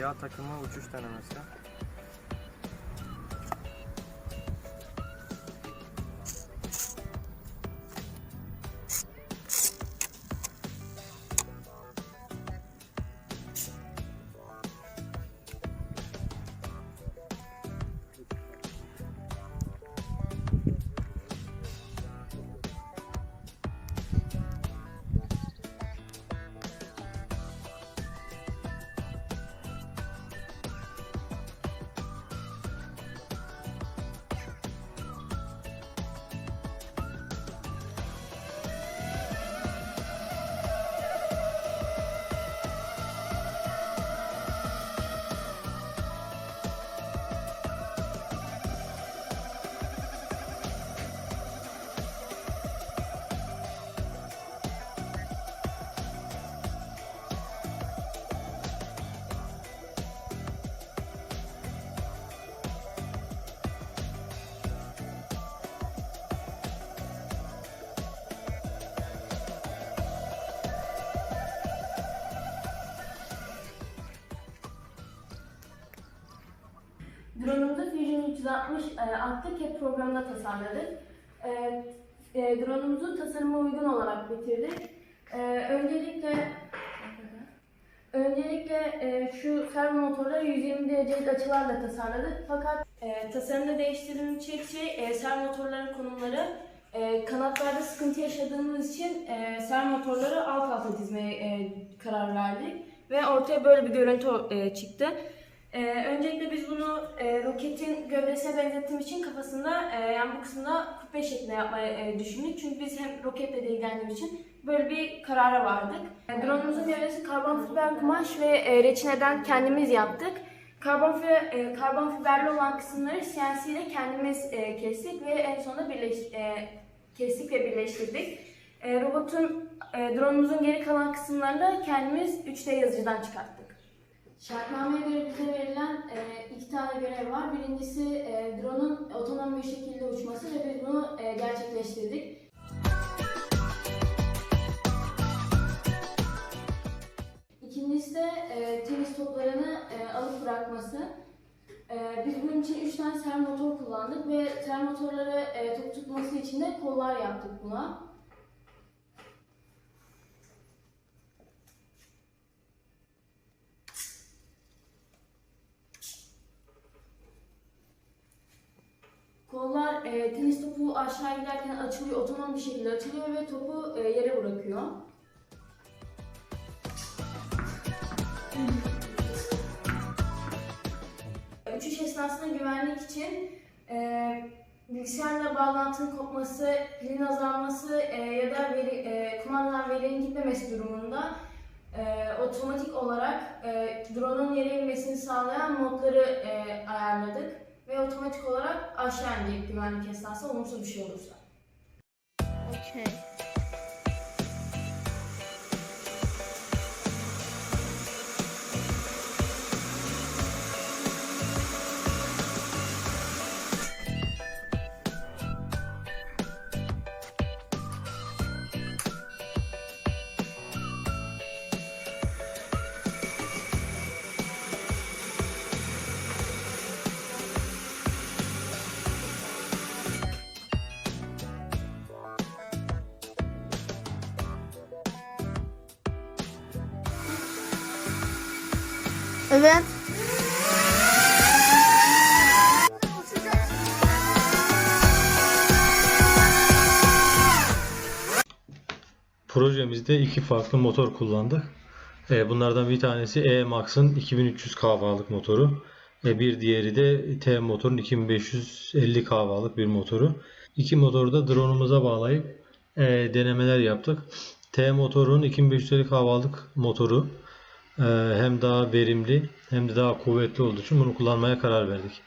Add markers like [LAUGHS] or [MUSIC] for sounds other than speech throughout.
İA takımı uçuş denemesi. 360 e, adlı CAD programında tasarladık. E, e, drone'umuzu tasarıma uygun olarak bitirdik. E, öncelikle öncelikle e, şu servo motorları 120 derecelik açılarla tasarladık. Fakat e, tasarımda değiştirilecek şey e, servo motorların konumları. E, kanatlarda sıkıntı yaşadığımız için e, servo motorları alt alta dizmeye e, karar verdik. Ve ortaya böyle bir görüntü e, çıktı. Ee, öncelikle biz bunu e, roketin gövdesine benzettiğim için kafasında e, yani bu kısımda kubbe şeklinde yapmayı e, düşündük. Çünkü biz hem roketle de ilgilendiğimiz için böyle bir karara vardık. E, drone'umuzun gövdesi karbon fiber kumaş ve e, reçineden kendimiz yaptık. Karbon, e, karbon fiberli olan kısımları CNC ile kendimiz e, kestik ve en sonunda birleş, e, kestik ve birleştirdik. E, robotun, e, drone'umuzun geri kalan kısımlarını kendimiz 3D yazıcıdan çıkarttık. Şartnameye göre bize verilen e, iki tane görev var. Birincisi e, drone'un otonom bir şekilde uçması ve biz bunu e, gerçekleştirdik. İkincisi de e, tenis toplarını e, alıp bırakması. E, biz bunun için üç tane ser motor kullandık ve ser motorları e, top tutması için de kollar yaptık buna. Kollar e, tenis topu aşağı giderken açılıyor, otonom bir şekilde açılıyor ve topu e, yere bırakıyor. [LAUGHS] Uçuş esnasında güvenlik için e, bilgisayarla bağlantının kopması, pilin azalması e, ya da veri, e, kumandadan verinin gitmemesi durumunda e, otomatik olarak e, drone'un yere inmesini sağlayan modları e, ayarladık ve otomatik olarak aşağı inecek güvenlik esnasında olumsuz bir şey olursa. Okay. Evet. Projemizde iki farklı motor kullandık. E, Bunlardan bir tanesi E-Max'ın 2300 kW'lık motoru. E, Bir diğeri de T motorun 2550 kW'lık bir motoru. İki motoru da drone'umuza bağlayıp e, denemeler yaptık. T motorun 2550 kW'lık motoru hem daha verimli hem de daha kuvvetli olduğu için bunu kullanmaya karar verdik.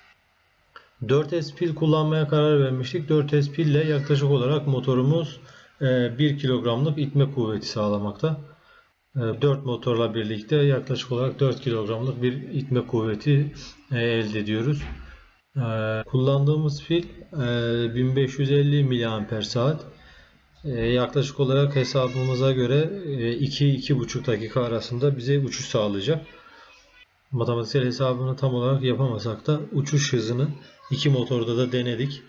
4S pil kullanmaya karar vermiştik. 4S pille yaklaşık olarak motorumuz e, 1 kilogramlık itme kuvveti sağlamakta. 4 motorla birlikte yaklaşık olarak 4 kilogramlık bir itme kuvveti e, elde ediyoruz. E, Kullandığımız pil e, 1550 miliamper saat. E, Yaklaşık olarak hesabımıza göre 2-2,5 dakika arasında bize uçuş sağlayacak. matematiksel hesabını tam olarak yapamasak da uçuş hızını iki motorda da denedik.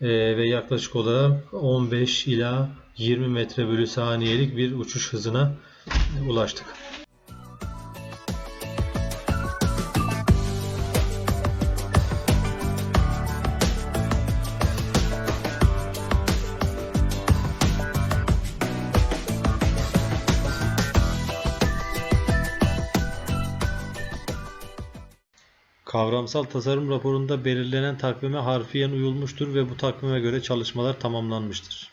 Ee, ve yaklaşık olarak 15 ila 20 metre bölü saniyelik bir uçuş hızına ulaştık. Kavramsal tasarım raporunda belirlenen takvime harfiyen uyulmuştur ve bu takvime göre çalışmalar tamamlanmıştır.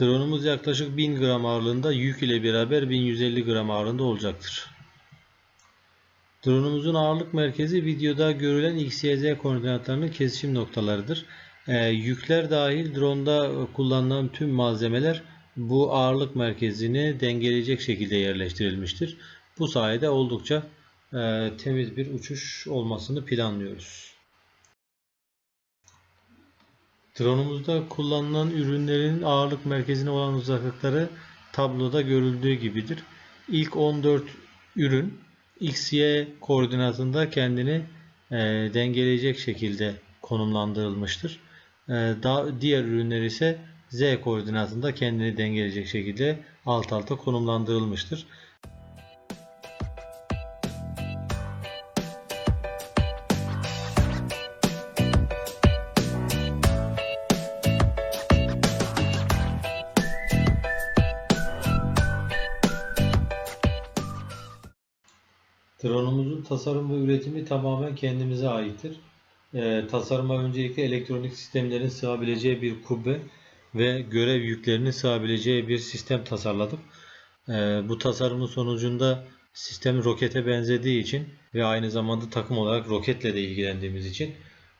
Drone'umuz yaklaşık 1000 gram ağırlığında yük ile beraber 1150 gram ağırlığında olacaktır. Drone'umuzun ağırlık merkezi videoda görülen X, Y, Z koordinatlarının kesişim noktalarıdır. Ee, yükler dahil drone'da kullanılan tüm malzemeler bu ağırlık merkezini dengeleyecek şekilde yerleştirilmiştir. Bu sayede oldukça e, temiz bir uçuş olmasını planlıyoruz. Drone'umuzda kullanılan ürünlerin ağırlık merkezine olan uzaklıkları tabloda görüldüğü gibidir. İlk 14 ürün X, Y koordinatında kendini e, dengeleyecek şekilde konumlandırılmıştır. E, daha, diğer ürünler ise Z koordinatında kendini dengeleyecek şekilde alt alta konumlandırılmıştır. Tasarım ve üretimi tamamen kendimize aittir. Ee, tasarıma öncelikle elektronik sistemlerin sığabileceği bir kubbe ve görev yüklerinin sığabileceği bir sistem tasarladık. Ee, bu tasarımın sonucunda sistem rokete benzediği için ve aynı zamanda takım olarak roketle de ilgilendiğimiz için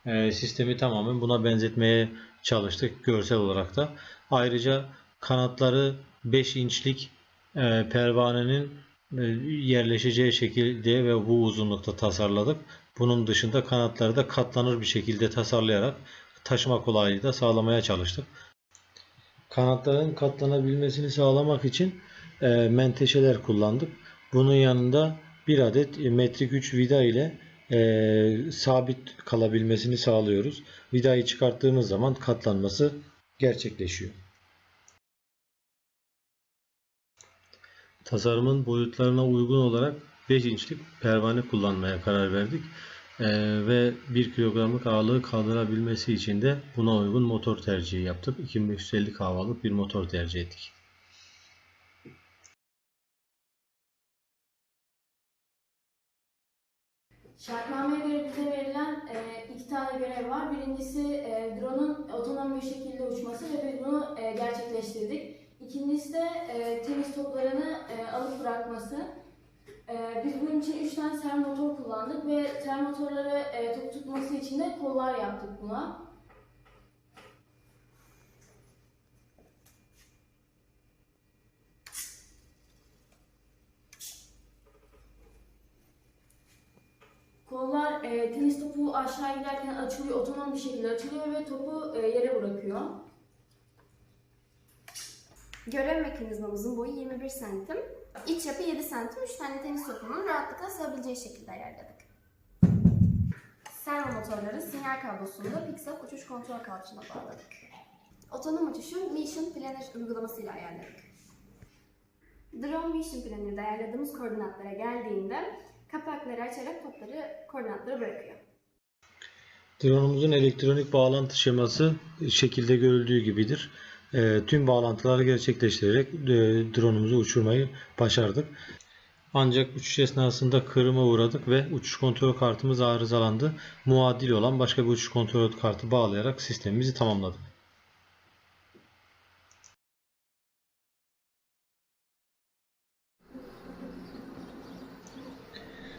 e, sistemi tamamen buna benzetmeye çalıştık görsel olarak da. Ayrıca kanatları 5 inçlik e, pervanenin e, yerleşeceği şekilde ve bu uzunlukta tasarladık. Bunun dışında kanatları da katlanır bir şekilde tasarlayarak taşıma kolaylığı da sağlamaya çalıştık. Kanatların katlanabilmesini sağlamak için e, menteşeler kullandık. Bunun yanında bir adet metrik 3 vida ile e, sabit kalabilmesini sağlıyoruz. Vidayı çıkarttığımız zaman katlanması gerçekleşiyor. Tasarımın boyutlarına uygun olarak 5 inçlik pervane kullanmaya karar verdik. Ee, ve 1 kilogramlık ağırlığı kaldırabilmesi için de buna uygun motor tercihi yaptık. 2550 havalık bir motor tercih ettik. İkincisi de e, tenis toplarını e, alıp bırakması. E, biz bunun için üç tane ser motor kullandık ve ser motorları e, top tutması için de kollar yaptık buna. Kollar e, tenis topu aşağı giderken açılıyor, otonom bir şekilde açılıyor ve topu e, yere bırakıyor. Görev mekanizmamızın boyu 21 santim. İç yapı 7 santim. 3 tane tenis topunun rahatlıkla sığabileceği şekilde ayarladık. Servo motorları sinyal kablosunu da Pixel uçuş kontrol kalçına bağladık. Otonom uçuşu Mission Planner uygulamasıyla ayarladık. Drone Mission Planner'da ayarladığımız koordinatlara geldiğinde kapakları açarak topları koordinatlara bırakıyor. Drone'umuzun elektronik bağlantı şeması şekilde görüldüğü gibidir. E, tüm bağlantıları gerçekleştirerek e, drone'umuzu uçurmayı başardık. Ancak uçuş esnasında kırıma uğradık ve uçuş kontrol kartımız arızalandı. Muadil olan başka bir uçuş kontrol kartı bağlayarak sistemimizi tamamladık.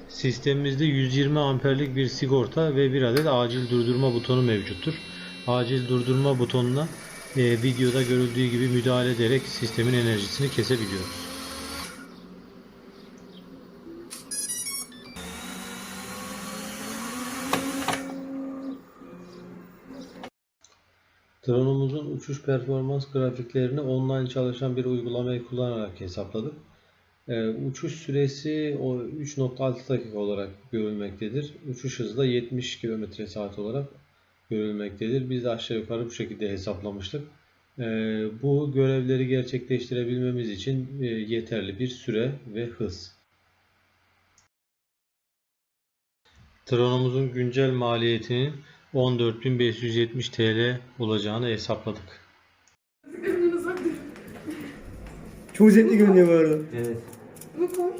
Sistemimizde 120 amperlik bir sigorta ve bir adet acil durdurma butonu mevcuttur. Acil durdurma butonuna e, videoda görüldüğü gibi müdahale ederek sistemin enerjisini kesebiliyoruz. Drone'umuzun uçuş performans grafiklerini online çalışan bir uygulamayı kullanarak hesapladık. Ee, uçuş süresi o 3.6 dakika olarak görülmektedir. Uçuş hızı da 70 km saat olarak görülmektedir. Biz de aşağı yukarı bu şekilde hesaplamıştık. Ee, bu görevleri gerçekleştirebilmemiz için e, yeterli bir süre ve hız. Drone'umuzun güncel maliyetinin 14.570 TL olacağını hesapladık. Çok zevkli görünüyor bu arada. Evet. Bu koy.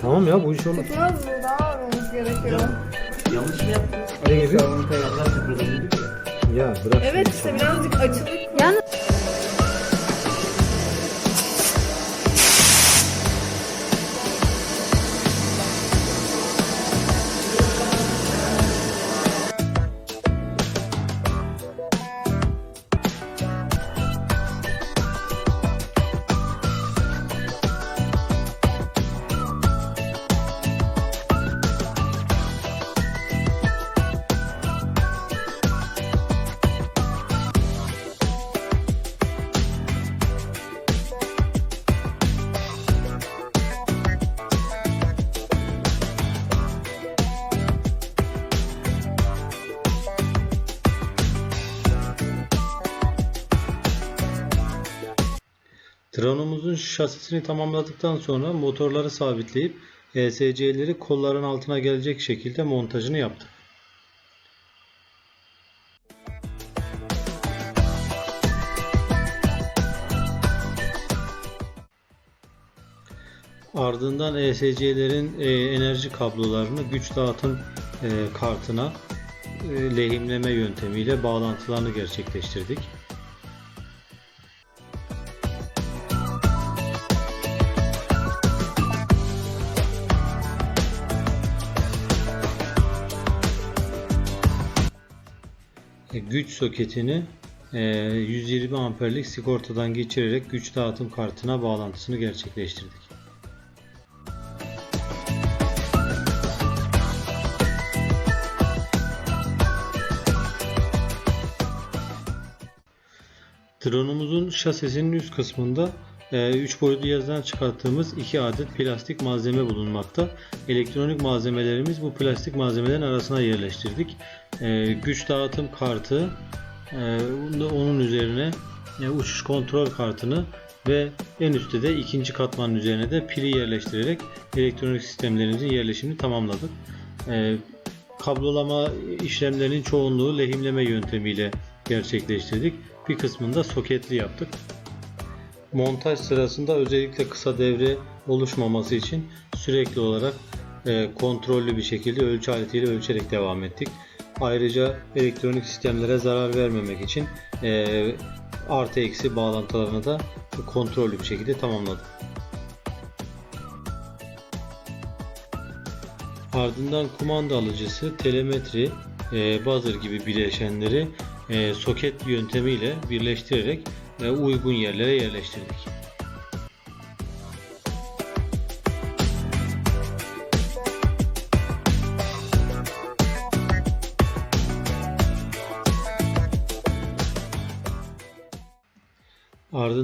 Tamam ya bu iş. Tutmaz mı? Daha vermemiz gerekiyor. Yanlış mı yaptın? Hadi gibi. Ya. Ya bırak. Evet işte birazcık açılık var. Şasisini tamamladıktan sonra motorları sabitleyip ESC'leri kolların altına gelecek şekilde montajını yaptık. Ardından ESC'lerin e, enerji kablolarını güç dağıtım e, kartına e, lehimleme yöntemiyle bağlantılarını gerçekleştirdik. Güç soketini e, 120 amperlik sigortadan geçirerek güç dağıtım kartına bağlantısını gerçekleştirdik. Drone'umuzun şasisinin üst kısmında 3 boyutlu yazıdan çıkarttığımız 2 adet plastik malzeme bulunmakta. Elektronik malzemelerimiz bu plastik malzemelerin arasına yerleştirdik. E, güç dağıtım kartı, e, onun üzerine e, uçuş kontrol kartını ve en üstte de ikinci katmanın üzerine de pili yerleştirerek elektronik sistemlerimizin yerleşimini tamamladık. E, kablolama işlemlerinin çoğunluğu lehimleme yöntemiyle gerçekleştirdik. Bir kısmını da soketli yaptık. Montaj sırasında özellikle kısa devre oluşmaması için sürekli olarak e, kontrollü bir şekilde ölçü aletiyle ölçerek devam ettik. Ayrıca elektronik sistemlere zarar vermemek için e, artı eksi bağlantılarını da kontrollü bir şekilde tamamladık. Ardından kumanda alıcısı, telemetri, e, buzzer gibi bileşenleri e, soket yöntemiyle birleştirerek e, uygun yerlere yerleştirdik.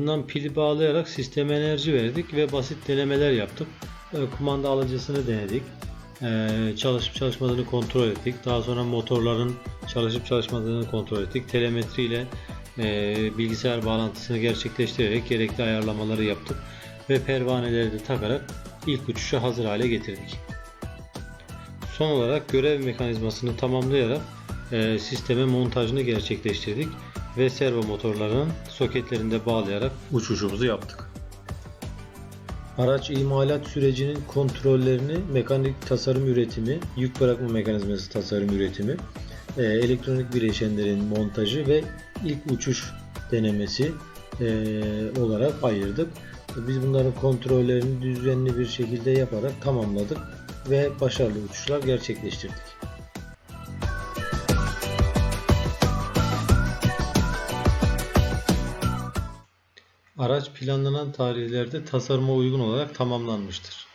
Ardından pili bağlayarak sisteme enerji verdik ve basit denemeler yaptık. E, Kumanda alıcısını denedik. E, Çalışıp çalışmadığını kontrol ettik. Daha sonra motorların çalışıp çalışmadığını kontrol ettik. Telemetri ile e, bilgisayar bağlantısını gerçekleştirerek gerekli ayarlamaları yaptık. Ve pervaneleri de takarak ilk uçuşa hazır hale getirdik. Son olarak görev mekanizmasını tamamlayarak e, sisteme montajını gerçekleştirdik ve servo motorlarının soketlerinde bağlayarak uçuşumuzu yaptık. Araç imalat sürecinin kontrollerini mekanik tasarım üretimi, yük bırakma mekanizması tasarım üretimi, e, elektronik bileşenlerin montajı ve ilk uçuş denemesi e, olarak ayırdık. Biz bunların kontrollerini düzenli bir şekilde yaparak tamamladık ve başarılı uçuşlar gerçekleştirdik. Araç planlanan tarihlerde tasarıma uygun olarak tamamlanmıştır.